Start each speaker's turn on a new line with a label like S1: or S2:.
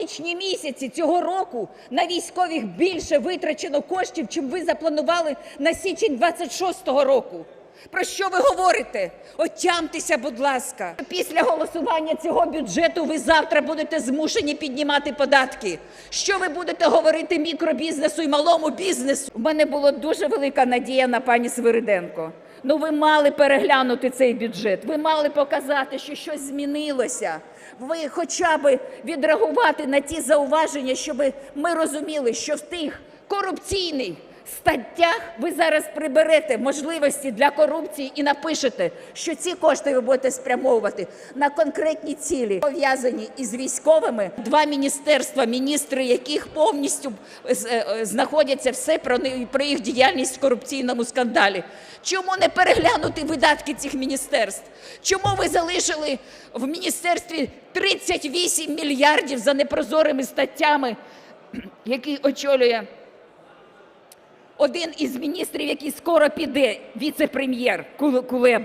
S1: січні місяці цього року на військових більше витрачено коштів, чим ви запланували на січень 26-го року. Про що ви говорите? Отямтеся, будь ласка. Після голосування цього бюджету ви завтра будете змушені піднімати податки. Що ви будете говорити мікробізнесу і малому бізнесу? У мене була дуже велика надія на пані Свириденко. Ну, ви мали переглянути цей бюджет. Ви мали показати, що щось змінилося. Ви хоча б відреагувати на ті зауваження, щоб ми розуміли, що в тих корупційних статтях ви зараз приберете можливості для корупції і напишете, що ці кошти ви будете спрямовувати на конкретні цілі, пов'язані із військовими. Два міністерства, міністри яких повністю е, знаходяться все про про їх діяльність в корупційному скандалі. Чому не переглянути видатки цих міністерств? Чому ви залишили в міністерстві 38 мільярдів за непрозорими статтями, які очолює? Один із міністрів, який скоро піде, віце-прем'єр Кулеба.